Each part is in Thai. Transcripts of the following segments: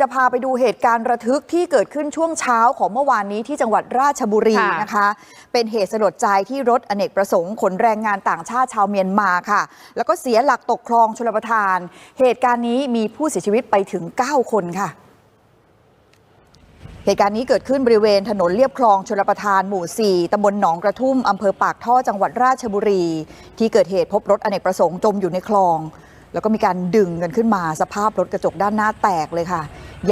จะพาไปดูเหตุการณ์ระทึกที่เกิดขึ้นช่วงเช้าของเมื่อวานนี้ที่จังหวัดราชบุรีค่ะนะคะ เป็นเหตุสลดใจที่รถอเนกประสงค์ขนแรงงานต่างชาติชาวเมียนมาค่ะ แล้วก็เสียหลักตกคลองชลประทาน เหตุการณ์นี้มีผู้เสียชีวิตไปถึง 9 คนค่ะ เหตุการณ์นี้เกิดขึ้นบริเวณถนนเลียบคลองชลประทานหมู่ 4ตำบลหนองกระทุ่มอำเภอปากท่อจังหวัดราชบุรี ที่เกิดเหตุพบรถอเนกประสงค์จมอยู่ในคลอง แล้วก็มีการดึงกันขึ้นมาสภาพรถกระจกด้านหน้าแตกเลยค่ะ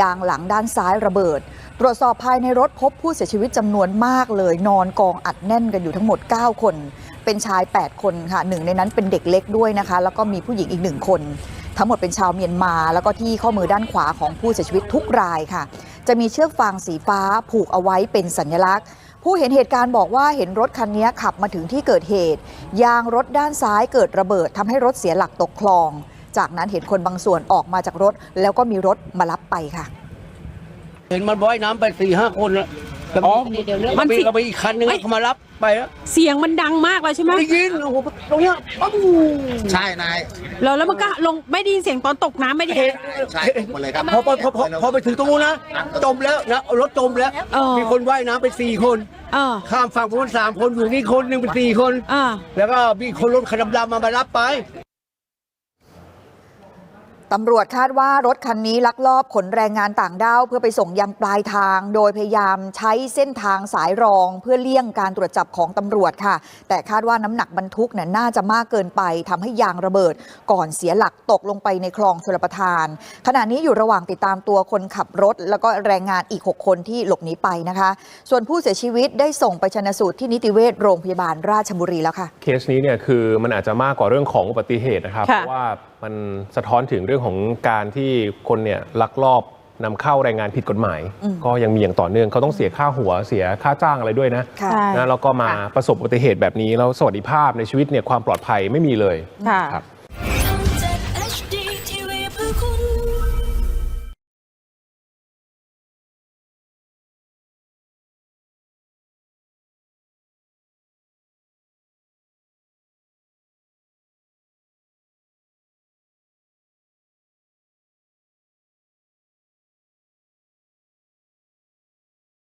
ยางหลังด้านซ้ายระเบิด ตรวจสอบภายในรถพบผู้เสียชีวิตจำนวนมากเลย นอนกองอัดแน่นกันอยู่ทั้งหมด 9 คน เป็นชาย 8 คนค่ะหนึ่งในนั้นเป็นเด็กเล็กด้วยนะคะ แล้วก็มีผู้หญิงอีกหนึ่งคน ทั้งหมดเป็นชาวเมียนมา แล้วก็ที่ข้อมือด้านขวาของผู้เสียชีวิตทุกรายค่ะ จะมีเชือกฟางสีฟ้าผูกเอาไว้เป็นสัญลักษณ์ผู้เห็นเหตุการณ์บอกว่าเห็นรถคันนี้ขับมาถึงที่เกิดเหตุ ยางรถด้านซ้ายเกิดระเบิดทำให้รถเสียหลักตกคลอง จากนั้นเห็นคนบางส่วนออกมาจากรถ แล้วก็มีรถมารับไปค่ะ เห็นมันว่ายน้ำไปสี่ห้าคนแล้วแล้วอ๋อมัมันนมีสิก็ไปอีกคันนึงเฮ้ยเขามารับไปแล้วเสียงมันดังมากเลยใช่ไหมได้ยินโอ้โหตรงเนี้ยปั๊บใช่นายแล้วแล้วมันก็ลงไม่ได้ยินเสียงตอนตกน้ำไม่ได้เห็นใช่หมดเลยครับพอพอพอพอพอไปถึงตรงนู้นนะจมแล้วนะรถจมแล้วเออมีคนว่ายน้ำไปสี่คนเออข้ามฝั่งพ้นสามคนอยู่นี่คนหนึ่งเป็นสี่คนเออแล้วก็มีคนรถคันดำๆมามารับไป ตำรวจคาดว่ารถคันนี้ลักลอบขนแรงงานต่างด้าวเพื่อไปส่งยังปลายทาง โดยพยายามใช้เส้นทางสายรอง เพื่อเลี่ยงการตรวจจับของตำรวจค่ะ แต่คาดว่าน้ำหนักบรรทุกเนี่ยน่าจะมากเกินไปทำให้ยางระเบิด ก่อนเสียหลักตกลงไปในคลองชลประทาน ขณะนี้อยู่ระหว่างติดตามตัวคนขับรถ แล้วก็แรงงานอีก 6 คนที่หลบหนีไปนะคะ ส่วนผู้เสียชีวิตได้ส่งไปชนสูตรที่นิติเวชโรงพยาบาลราชบุรีแล้วค่ะเคสนี้เนี่ยคือมันอาจจะมากกว่าเรื่องของอุบัติเหตุนะครับค่ะเพราะว่า มันสะท้อนถึงเรื่องของการที่คนเนี่ยลักลอบนำเข้าแรงงานผิดกฎหมาย อืม ก็ยังมีอย่างต่อเนื่องเขาต้องเสียค่าหัวเสียค่าจ้างอะไรด้วยนะค่ะ ใช่ นะแล้วก็มาประสบอุบัติเหตุแบบนี้แล้วสวัสดิภาพในชีวิตเนี่ยความปลอดภัยไม่มีเลยค่ะ ครับ